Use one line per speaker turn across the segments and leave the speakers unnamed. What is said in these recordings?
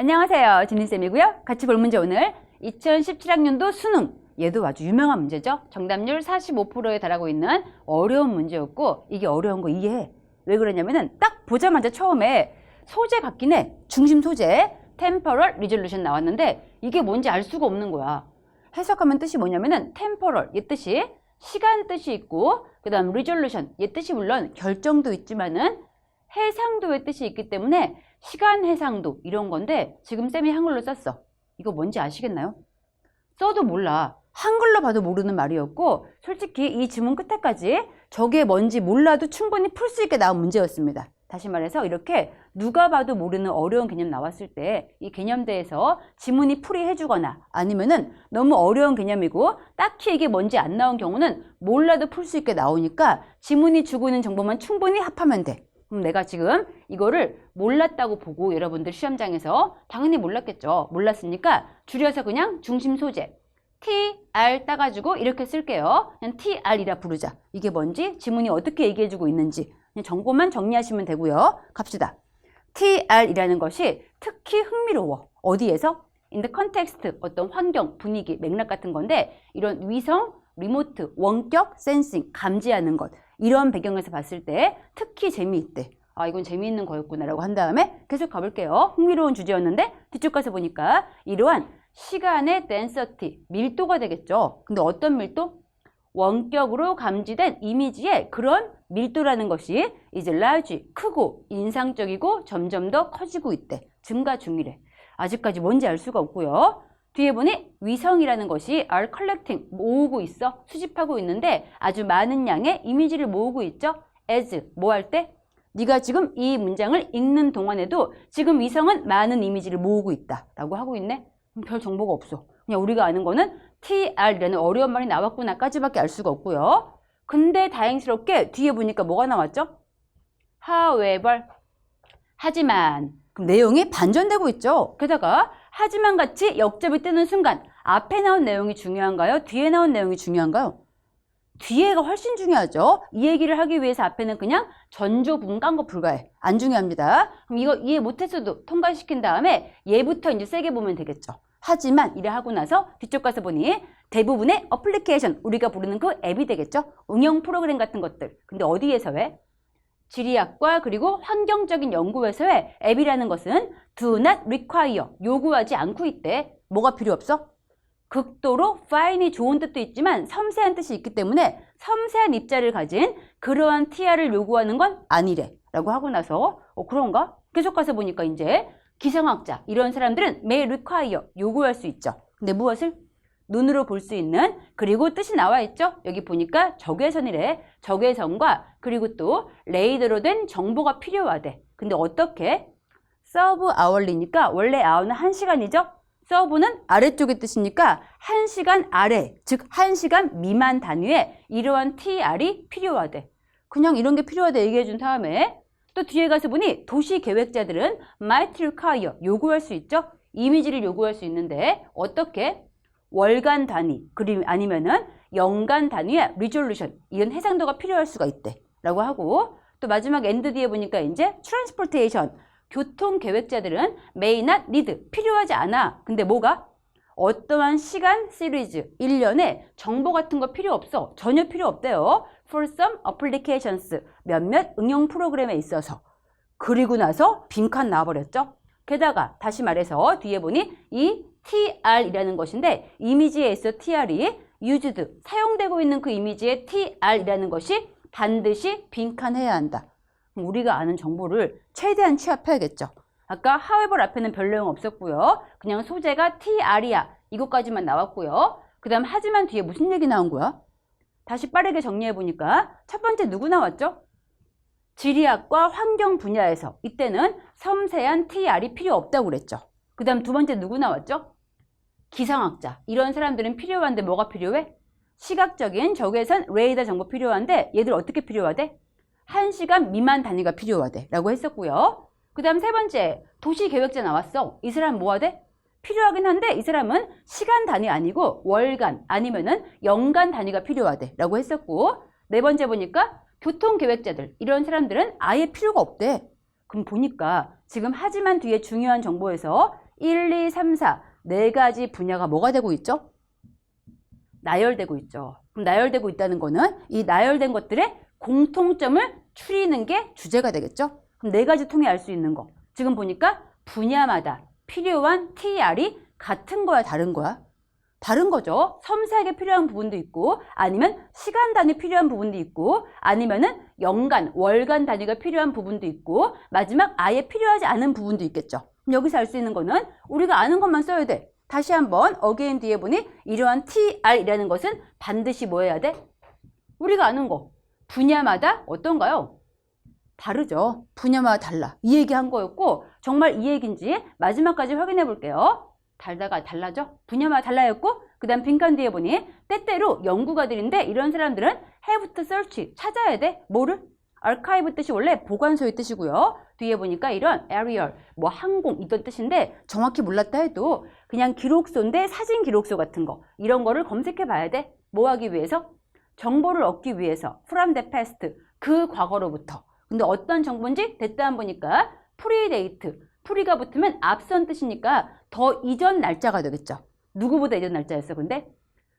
안녕하세요. 진희쌤이고요. 같이 볼 문제 오늘 2017학년도 수능 얘도 아주 유명한 문제죠. 정답률 45%에 달하고 있는 어려운 문제였고 이게 어려운 거 이해해. 왜 그러냐면은 딱 보자마자 처음에 소재 해. 중심 소재 temporal resolution 나왔는데 이게 뭔지 알 수가 없는 거야. 해석하면 뜻이 뭐냐면은 temporal 얘 뜻이 시간 뜻이 있고 그다음 resolution 얘 뜻이 물론 결정도 있지만은 해상도의 뜻이 있기 때문에 시간 해상도 이런 건데 지금 쌤이 한글로 썼어. 이거 뭔지 아시겠나요? 써도 몰라. 한글로 봐도 모르는 말이었고 솔직히 이 지문 끝에까지 저게 뭔지 몰라도 충분히 풀 수 있게 나온 문제였습니다. 다시 말해서 이렇게 누가 봐도 모르는 어려운 개념 나왔을 때 이 개념대에서 지문이 풀이해주거나 아니면은 너무 어려운 개념이고 딱히 이게 뭔지 안 나온 경우는 몰라도 풀 수 있게 나오니까 지문이 주고 있는 정보만 충분히 합하면 돼. 그럼 내가 지금 이거를 몰랐다고 보고 여러분들 시험장에서 당연히 몰랐겠죠. 몰랐으니까 줄여서 그냥 중심 소재 TR 따가지고 이렇게 쓸게요. 그냥 TR이라 부르자. 이게 뭔지 지문이 어떻게 얘기해주고 있는지 그냥 정보만 정리하시면 되고요. 갑시다. TR이라는 것이 특히 흥미로워. 어디에서? in the context, 어떤 환경, 분위기, 맥락 같은 건데 이런 위성, 리모트, 원격, 센싱, 감지하는 것 이런 배경에서 봤을 때 특히 재미있대. 아 이건 재미있는 거였구나라고 한 다음에 계속 가볼게요. 흥미로운 주제였는데 뒤쪽 가서 보니까 이러한 시간의 density, 밀도가 되겠죠. 근데 어떤 밀도? 원격으로 감지된 이미지의 그런 밀도라는 것이 이제 large, 크고 인상적이고 점점 더 커지고 있대. 증가 중이래. 아직까지 뭔지 알 수가 없고요. 뒤에 보니 위성이라는 것이 are collecting, 모으고 있어. 수집하고 있는데 아주 많은 양의 이미지를 모으고 있죠. as, 뭐 할 때? 네가 지금 이 문장을 읽는 동안에도 지금 위성은 많은 이미지를 모으고 있다. 라고 하고 있네. 별 정보가 없어. 그냥 우리가 아는 거는 TR이라는 어려운 말이 나왔구나까지밖에 알 수가 없고요. 근데 다행스럽게 뒤에 보니까 뭐가 나왔죠? However, 하지만 그럼 내용이 반전되고 있죠. 게다가 하지만 같이 역접이 뜨는 순간 앞에 나온 내용이 중요한가요? 뒤에 나온 내용이 중요한가요? 뒤에가 훨씬 중요하죠. 이 얘기를 하기 위해서 앞에는 그냥 전조 거 불가해. 안 중요합니다. 그럼 이거 이해 못했어도 통과시킨 다음에 얘부터 이제 세게 보면 되겠죠. 하지만 이래 하고 나서 뒤쪽 가서 보니 대부분의 어플리케이션 우리가 부르는 그 앱이 되겠죠. 응용 프로그램 같은 것들. 근데 어디에서 해? 지리학과 그리고 환경적인 연구에서의 앱이라는 것은 do not require 요구하지 않고 있대. 뭐가 필요 없어? 극도로 fine이 좋은 뜻도 있지만 섬세한 뜻이 있기 때문에 섬세한 입자를 가진 그러한 TR을 요구하는 건 아니래 라고 하고 나서 어 그런가? 계속 가서 보니까 이제 기상학자 이런 사람들은 may require 요구할 수 있죠. 근데 무엇을? 눈으로 볼 수 있는 그리고 뜻이 나와 있죠. 여기 보니까 적외선이래. 적외선과 그리고 또 레이더로 된 정보가 필요하대. 근데 어떻게? 서브 아월리니까 원래 아워는 1시간이죠. 서브는 아래쪽의 뜻이니까 1시간 아래, 즉 1시간 미만 단위의 이러한 TR이 필요하대. 그냥 이런 게 필요하대 얘기해 준 다음에 또 뒤에 가서 보니 도시 계획자들은 might require 요구할 수 있죠. 이미지를 요구할 수 있는데 어떻게? 월간 단위 그림 아니면은 연간 단위의 리졸루션 이런 해상도가 필요할 수가 있대 라고 하고 또 마지막 엔드 뒤에 보니까 이제 트랜스포테이션 교통 계획자들은 may need 필요하지 않아. 근데 뭐가? 어떠한 시간 시리즈 1년에 정보 같은 거 필요 없어. 전혀 필요 없대요. for some applications 몇몇 응용 프로그램에 있어서. 그리고 나서 빈칸 나와버렸죠 게다가 다시 말해서 뒤에 보니 이 TR이라는 것인데 이미지에 있어 TR이 used 사용되고 있는 그 이미지의 TR이라는 것이 반드시 빈칸해야 한다. 그럼 우리가 아는 정보를 최대한 취합해야겠죠. 아까 however 앞에는 별 내용 없었고요. 그냥 소재가 TR이야. 이것까지만 나왔고요. 그 다음 하지만 뒤에 무슨 얘기 나온 거야? 다시 빠르게 정리해 보니까 첫 번째 누구 나왔죠? 지리학과 환경 분야에서 이때는 섬세한 TR이 필요 없다고 그랬죠. 그 다음 두 번째 누구 나왔죠? 기상학자. 이런 사람들은 필요한데 뭐가 필요해? 시각적인 적외선 레이더 정보 필요한데 얘들 어떻게 필요하대? 1시간 미만 단위가 필요하대 라고 했었고요. 그 다음 세 번째 도시계획자 나왔어. 이 사람 뭐하대? 필요하긴 한데 이 사람은 시간 단위 아니고 월간 아니면은 연간 단위가 필요하대 라고 했었고 네 번째 보니까 교통계획자들 이런 사람들은 아예 필요가 없대. 그럼 보니까 지금 하지만 뒤에 중요한 정보에서 1, 2, 3, 4. 네 가지 분야가 뭐가 되고 있죠? 나열되고 있죠. 그럼 나열되고 있다는 거는 이 나열된 것들의 공통점을 추리는 게 주제가 되겠죠? 그럼 네 가지 통해 알 수 있는 거. 지금 보니까 분야마다 필요한 TR이 같은 거야, 다른 거야? 다른 거죠. 섬세하게 필요한 부분도 있고, 아니면 시간 단위 필요한 부분도 있고, 아니면은 연간, 월간 단위가 필요한 부분도 있고, 마지막 아예 필요하지 않은 부분도 있겠죠. 여기서 알 수 있는 거는 우리가 아는 것만 써야 돼. 다시 한번 어게인 뒤에 보니 이러한 TR이라는 것은 반드시 뭐 해야 돼? 우리가 아는 거. 분야마다 어떤가요? 다르죠. 분야마다 달라. 이 얘기 한 거였고 정말 이 얘기인지 마지막까지 확인해 볼게요. 달다가 달라져? 분야마다 달라였고 그 다음 빈칸 뒤에 보니 때때로 연구가들인데 이런 사람들은 to search 찾아야 돼. 뭐를? archive 뜻이 원래 보관소의 뜻이고요. 뒤에 보니까 이런 aerial 뭐 항공 이런 뜻인데 정확히 몰랐다 해도 그냥 기록소인데 사진 기록소 같은 거 이런 거를 검색해 봐야 돼. 뭐 하기 위해서? 정보를 얻기 위해서 from the past 그 과거로부터 근데 어떤 정보인지 됐다 안 보니까 프리데이트 프리가 붙으면 앞선 뜻이니까 더 이전 날짜가 되겠죠. 누구보다 이전 날짜였어 근데?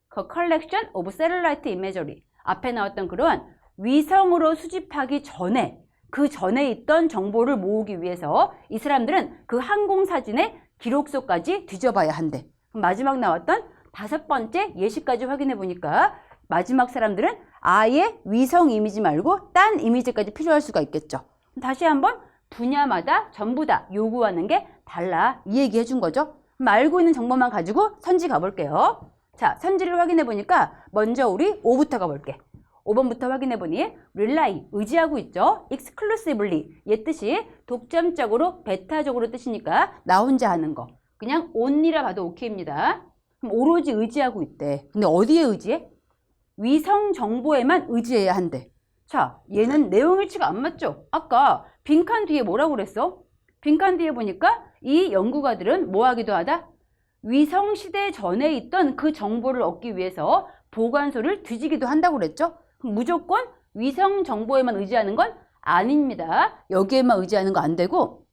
그 collection of satellite imagery. 앞에 나왔던 그런 위성으로 수집하기 전에 그 전에 있던 정보를 모으기 위해서 이 사람들은 그 항공 사진의 기록소까지 뒤져봐야 한대. 마지막 나왔던 다섯 번째 예시까지 확인해 보니까 마지막 사람들은 아예 위성 이미지 말고 딴 이미지까지 필요할 수가 있겠죠. 다시 한번 분야마다 전부 다 요구하는 게 달라. 이 얘기 해준 거죠. 알고 있는 정보만 가지고 선지 가볼게요. 자, 선지를 확인해 보니까 먼저 우리 5부터 가볼게. 5번부터 확인해 보니 rely 의지하고 있죠. exclusively 얘 뜻이 독점적으로 배타적으로 뜻이니까 나 혼자 하는 거. 그냥 only라 봐도 오케이입니다. 그럼 오로지 의지하고 있대. 근데 어디에 의지해? 위성 정보에만 의지해야 한대. 자, 얘는 내용 일치가 안 맞죠? 아까 빈칸 뒤에 뭐라고 그랬어? 빈칸 뒤에 보니까 이 연구가들은 뭐 하기도 하다? 위성 시대 전에 있던 그 정보를 얻기 위해서 보관소를 뒤지기도 한다고 그랬죠? 무조건 위성 정보에만 의지하는 건 아닙니다. 여기에만 의지하는 거 안 되고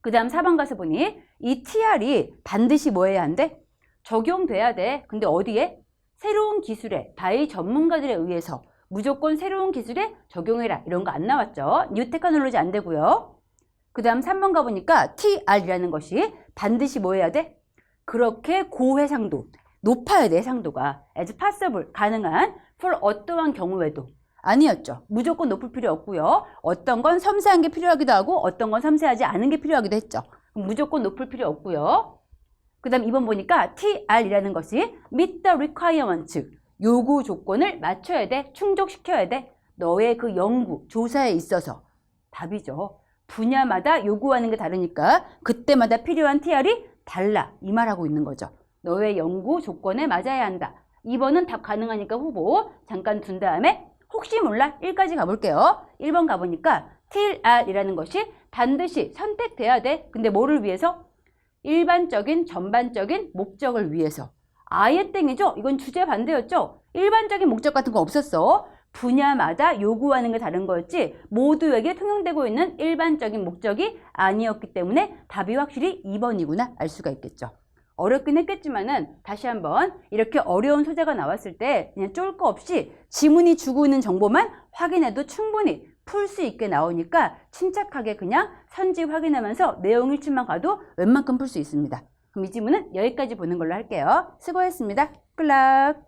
그 다음 4번 가서 보니 이 TR이 반드시 뭐 해야 한대? 적용돼야 돼. 근데 어디에? 새로운 기술에 바이 전문가들에 의해서 무조건 새로운 기술에 적용해라 이런 거 안 나왔죠. 뉴 테크놀로지 안 되고요. 그 다음 3번 가보니까 TR이라는 것이 반드시 뭐 해야 돼? 그렇게 고해상도, 높아야 돼 해상도가 as possible, 가능한 for 어떠한 경우에도 아니었죠. 무조건 높을 필요 없고요. 어떤 건 섬세한 게 필요하기도 하고 어떤 건 섬세하지 않은 게 필요하기도 했죠. 무조건 높을 필요 없고요. 그 다음 2번 보니까 TR이라는 것이 meet the requirements 요구 조건을 맞춰야 돼 충족시켜야 돼 너의 그 연구 조사에 있어서 답이죠 분야마다 요구하는 게 다르니까 그때마다 필요한 TR이 달라 이 말하고 있는 거죠 너의 연구 조건에 맞아야 한다 2번은 답 가능하니까 후보 잠깐 둔 다음에 혹시 몰라 1까지 가볼게요 1번 가보니까 TR이라는 것이 반드시 선택돼야 돼 근데 뭐를 위해서? 일반적인 전반적인 목적을 위해서 아예 땡이죠? 이건 주제 반대였죠? 일반적인 목적 같은 거 없었어. 분야마다 요구하는 게 다른 거였지 모두에게 통용되고 있는 일반적인 목적이 아니었기 때문에 답이 확실히 2번이구나 알 수가 있겠죠. 어렵긴 했겠지만은 다시 한번 이렇게 어려운 소재가 나왔을 때 그냥 쫄 거 없이 지문이 주고 있는 정보만 확인해도 충분히 풀 수 있게 나오니까 침착하게 그냥 선지 확인하면서 내용 일치만 가도 웬만큼 풀 수 있습니다. 그럼 이 지문은 여기까지 보는 걸로 할게요. 수고했습니다. 굿락!